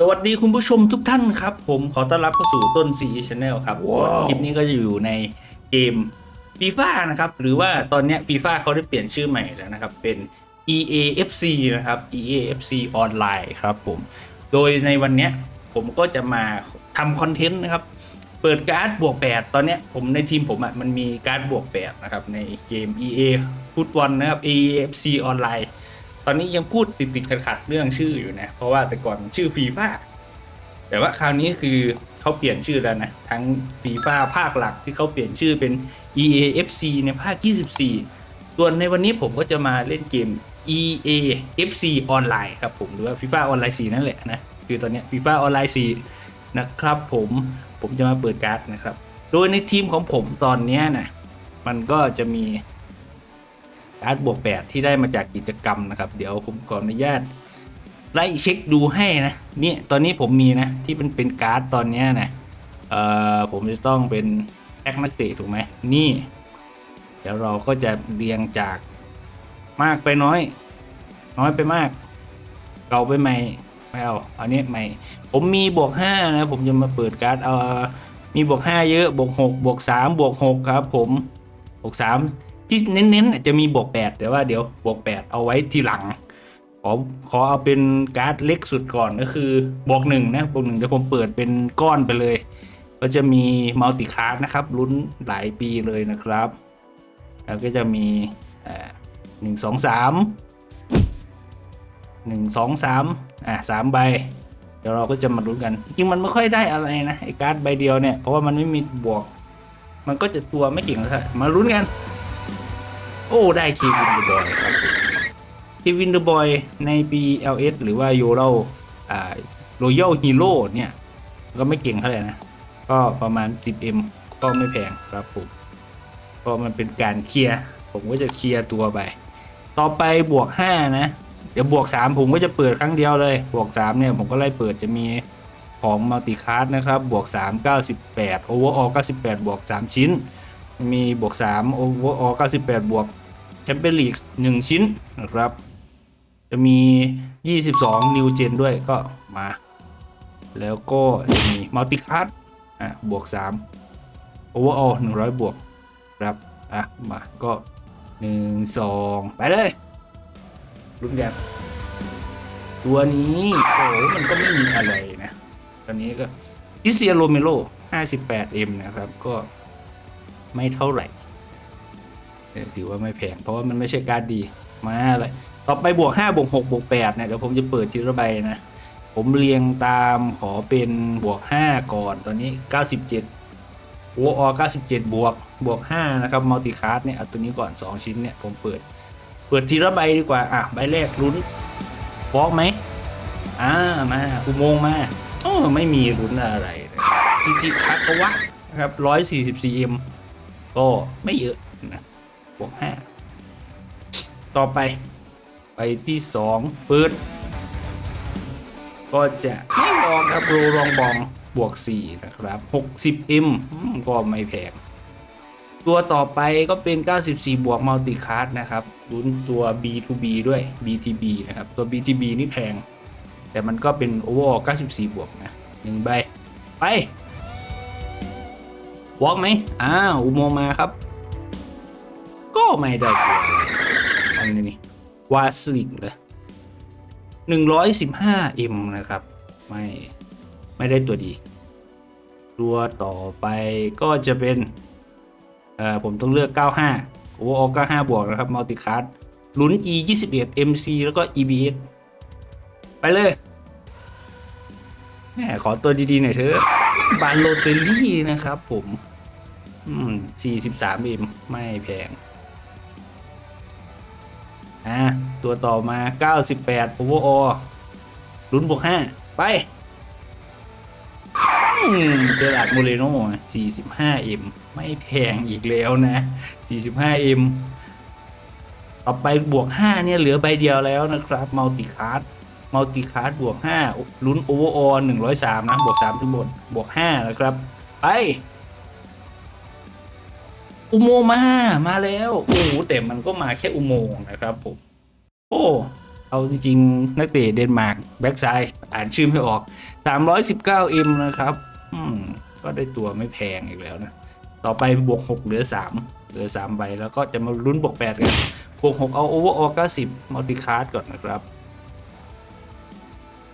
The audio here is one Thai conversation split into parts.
สวัสดีคุณผู้ชมทุกท่านครับ ผมขอต้อนรับเข้าสู่ต้นสีชาแนลครับคลิปนี้ก็จะอยู่ในเกมฟีฟ่านะครับ หรือว่าตอนเนี้ยฟีฟ่าเขาได้เปลี่ยนชื่อใหม่แล้วนะครับ เป็น EAFC นะครับ EAFC ออนไลน์ครับผม โดยในวันเนี้ยผมก็จะมาทำคอนเทนต์นะครับ เปิดการ์ดบวก 8 ตอนเนี้ยผมในทีมผมอะมันมีการ์ดบวก 8 นะครับ ในเกม EA ฟุตบอลนะครับ EAFC ออนไลน์ ตอนนี้ยังพูดติดติดขัดขัดๆเรื่องชื่ออยู่นะ เพราะว่าแต่ก่อนชื่อฟีฟ่าแต่ว่าคราวนี้คือเขาเปลี่ยนชื่อแล้วนะ ทั้งฟีฟ่าภาคหลักที่เขาเปลี่ยนชื่อเป็น EAFC ในภาค 24 ส่วนในวันนี้ผมก็จะมาเล่นเกม EAFC ออนไลน์ครับผมหรือว่าฟีฟ่าออนไลน์4นั่นแหละนะ คือตอนนี้ฟีฟ่าออนไลน์4นะครับผมผมจะมาเปิดการ์ดนะครับ โดยในทีมของผมตอนนี้นะมันก็จะมี การ์ดบวก8ที่ได้มาจากกิจกรรมนะครับ เดี๋ยวผมขออนุญาตไล่เช็คดูให้นะเนี่ยตอนนี้ผมมีนะที่เป็นเป็นการ์ดตอนนี้นะเอ่อผมจะต้องเป็นแอคนักเตะถูกไหมนี่ เดี๋ยวเราก็จะเรียงจากมากไปน้อย น้อยไปมากเก่าไปใหม่ไม่เอาเอานี้ใหม่ ผมมีบวก5นะผมจะมาเปิดการ์ดเอามีบวก5เยอะบวก6บวก3บวก6ครับ ผมบวก3 ที่เน้นๆจะมีบวก8แต่ว่าเดี๋ยวบวก8เอาไว้ทีหลัง ขอขอเอาเป็นการ์ดเล็กสุดก่อนก็คือบวกหนึ่งนะบวกหนึ่งเดี๋ยวผมเปิดเป็นก้อนไปเลย ก็จะมีมัลติคาร์ดนะครับลุ้นหลายปีเลยนะครับ แล้วก็จะมีหนึ่งสองสามหนึ่งสองสามอะสามใบเดี๋ยวเราก็จะมาลุ้นกัน จริงมันไม่ค่อยได้อะไรนะไอ้การ์ดใบเดียวเนี่ยเพราะว่ามันไม่มีบวก มันก็จะตัวไม่เก่งเลยมาลุ้นกัน อ้ได้คีวินเดอร์บอยครับคีวินเดอร์บอยในปี LS หรือว่ายูโรอ่า Royal Hero เนี่ย ก็ไม่เก่งเท่าไหร่นะ ก็ประมาณ 10M ก็ไม่แพงครับผมก็มันเป็นการเคลียร์ผมก็จะเคลียร์ตัวไป ต่อไปบวก 5 นะ เดี๋ยวบวก 3 ผมก็จะเปิดครั้งเดียวเลย บวก 3 เนี่ย ผมก็ไล่เปิดจะมีของมัลติคาร์นะครับ บวก 3 98 Overall 98 บวก 3 ชิ้น มีบวก 3 Overall 98 บวก แชมเปี้ยนลีก1ชิ้นนะครับ จะมี 22 New Gen ด้วยก็มา แล้วก็จะมีมัลติคาร์ดอะบวก3 Overall 100 บวกครับอะมาก็ 1 2 ไปเลยรุ่นแกตัวนี้โอ้มันก็ไม่มีอะไรนะ ตอนนี้ก็อิเซียโรเมโล 58M นะครับ ก็ไม่เท่าไหร่ ถือว่าไม่แพงเพราะว่ามันไม่ใช่การดดีมาเลยต่อไปบวก5บวก6บวก8เนี่ยเดี๋ยวผมจะเปิดทีละใบนะผมเรียงตามขอเป็นบวก 5 ก่อนตอนนี้ 97โออ97 บวกบวก 5 นะครับมัลติคาร์ดเนี่ยเอาตัวนี้ก่อน 2 ชิ้นเนี่ยผมเปิด เปิดทีละใบดีกว่า อะ ใบแรกลุ้นบล็อกไหมอ่ามาอุโมงมาโอ้ไม่มีลุ้นอะไรเลยจริงๆคักวะนะครับ 144M ก็ไม่เยอะนะ บวก5ต่อไป ไปที่2เปิดก็จะไม่ลองครับโรลองบองบวก4นะครับ 60M อืมก็ไม่แพงตัวต่อไปก็เป็น 94 บวกมัลติคาร์ดนะครับลุ้นตัว B2B ด้วย BTB นะครับ ตัว BTB นี่แพง แต่มันก็เป็น overall 94 บวกนะหนึ่งใบ ไปวอล์กไหมอ้าวอุโมงมาครับ ไม่ได้อันนี้นี่วาสลิกเลย 115M นะครับ ไม่ ไม่ได้ตัวดี ตัวต่อไปก็จะเป็น เอ่อ ผมต้องเลือก 95 overall 95 บวกนะครับ มัลติคาร์ดลุ้น E 21 MC แล้วก็ EBS ไปเลยแหมขอตัวดีๆหน่อยเถอะ บานโลเตลลี่นะครับผม อืม 43 m ไม่แพง อะตัวต่อมา 98 overall ลุ้นบวก5 ไปเจอราร์ดโมเรโน่ 45M ไม่แพงอีกแล้วนะ 45M ต่อไปบวก 5 เนี่ย เหลือใบเดียวแล้วนะครับมัลติคาร์ดมัลติคาร์ดบวก 5 ลุ้นโอเวอร์ออ103 นะ บวก 3 ถึงบนบวก 5 นะครับ ไป อุโมงมา มาแล้วโอ้โหแต่มันก็มาแค่อุโมงนะครับผม โอ้ เอาจริงๆ นักเตะเดนมาร์กแบ็กไซด์อ่านชื่อไม่ออก 319M นะครับ อืม ก็ได้ตัวไม่แพงอีกแล้วนะ ต่อไปบวก 6 เหลือ 3 เหลือ 3 ใบ แล้วก็จะมาลุ้นบวก 8 กัน บวก 6 เอาโอเวอร์ออ90มัลติคาร์ดก่อนนะครับ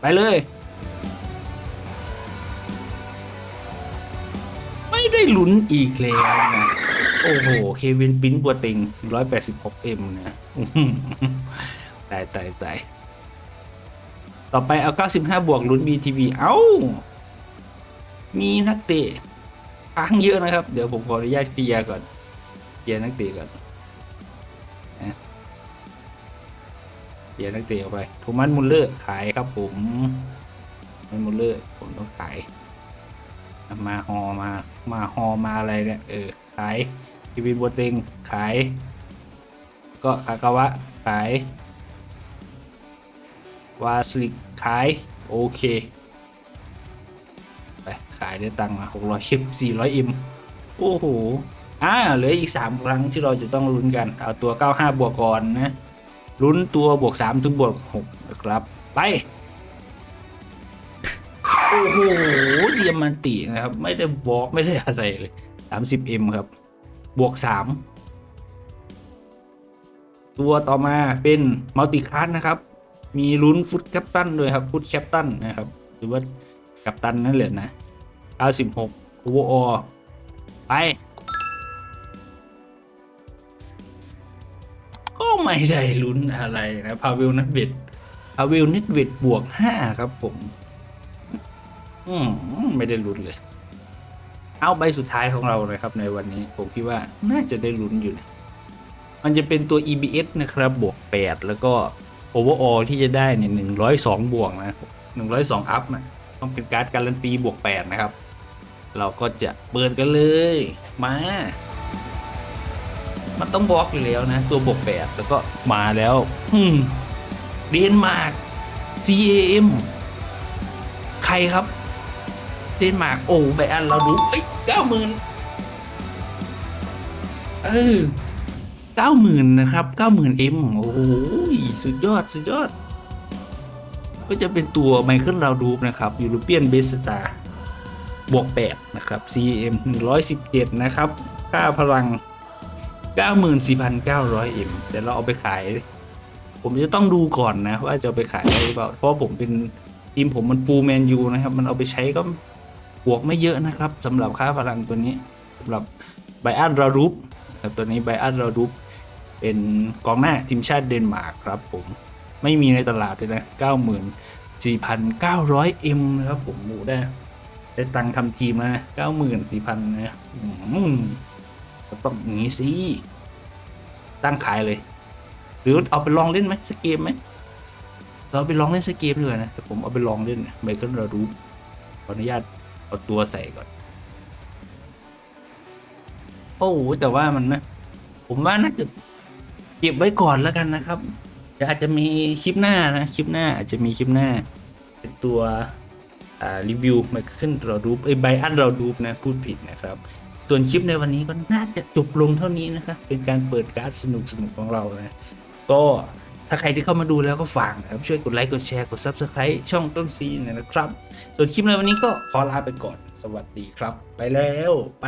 ไปเลยไม่ได้ลุ้นอีกแล้วนะ โอ้โห เควินปิ้นบัวติง 186M นะอื้อหือตายตายตายต่อไปเอา 95 บวกลุ้น BTV เอ้า มีนักเตะค้างเยอะนะครับ เดี๋ยวผมขออนุญาตเคลียร์ก่อนเคลียร์นักเตะก่อนเคลียร์นักเตะออกไปโทมัสมุลเลอร์ขายครับผมโทมัสมุลเลอร์ผมต้องขาย มาฮอมา มาฮอมาอะไรเนี่ย เออ ขาย ทีวีบัวเต็งขาย ก็คากาวะ ขาย วาสลิกขาย โอเคไปขายได้ตังค์มา600ชิป400อิม โอ้โห อ่า เหลืออีก3ครั้งที่เราจะต้องลุ้นกัน เอาตัว95บวกก่อนนะ ลุ้นตัวบวก3ถึงบวก6นะครับ ไปโอ้โหเดียมันตินะครับ ไม่ได้บล็อกไม่ได้อะไรเลย 30M ครับ บวก 3 ตัวต่อมาเป็นมัลติคัสนะครับ มีลุ้นฟุตแคปตันด้วยครับฟุตแคปตันนะครับ หรือว่ากัปตันนั่นแหละนะ 96โอเวอออไป ก็ไม่ได้ลุ้นอะไรนะพาเวลนัทเวดพาเวลนัทเวดบวก 5 ครับผม อืม ไม่ได้ลุ้นเลย เอาใบสุดท้ายของเราเลยครับในวันนี้ผมคิดว่าน่าจะได้ลุ้นอยู่นะมันจะเป็นตัว EBS นะครับบวก 8 แล้วก็ Overall ที่จะได้เนี่ย102 บวกนะ 102 อัพนะต้องเป็นการ์ดการันตีบวก 8 นะครับ เราก็จะเปิดกันเลย มา มันต้องบล็อกอยู่แล้วนะ ตัวบวก 8 แล้วก็มาแล้วอืมเดนมาร์ก CAM ใครครับ เดนมาร์กโอ้ไบอันเราดูเอ้ยเก้าหมื่นเออเก้าหมื่นนะครับเก้าหมื่นเอ็มโอ้โหสุดยอดสุดยอด ก็จะเป็นตัวไมเคิลเราดูนะครับยูโรเปียนเบสตาบวก8นะครับ CM 117 นะครับ ค่าพลัง 94,900 M เดี๋ยวเราเอาไปขาย ผมจะต้องดูก่อนนะ ว่าจะไปขายได้หรือเปล่า เพราะผมเป็นทีมผมมันฟูลแมนยูนะครับ มันเอาไปใช้ก็ บวกไม่เยอะนะครับสำหรับค่าพลังตัวนี้สำหรับไบอันรารูปครับตัวนี้ไบอันรารูปเป็นกองหน้าทีมชาติเดนมาร์กครับผมไม่มีในตลาดเลยนะ94,900 M นะครับผมหมูได้ ได้ตังค์ทำทีมแล้วนะ94,000นะอืมก็ต้องอย่างนี้สิ ตั้งขายเลย หรือเอาไปลองเล่นไหมสักเกมไหมเราเอาไปลองเล่นสักเกมดีกว่านะแต่ผมเอาไปลองเล่นไมเคิลรารู้ขออนุญาต เอาตัวใส่ก่อน โอ้โหแต่ว่ามันนะผมว่าน่าจะเก็บไว้ก่อนแล้วกันนะครับเดี๋ยวอาจจะมีคลิปหน้านะคลิปหน้าอาจจะมีคลิปหน้า เป็นตัวรีวิวไมเคิลเราดูไอ้ไบอันเราดูนะพูดผิดนะครับ ส่วนคลิปในวันนี้ก็น่าจะจบลงเท่านี้นะครับเป็นการเปิดการ์ดสนุกสนุกของเรานะ ก็ ถ้าใครที่เข้ามาดูแล้วก็ฝากนะครับช่วยกดไลค์กดแชร์กด Subscribe ช่องต้นซีนะครับ ส่วนคลิปในวันนี้ก็ขอลาไปก่อน สวัสดีครับ ไปแล้วไป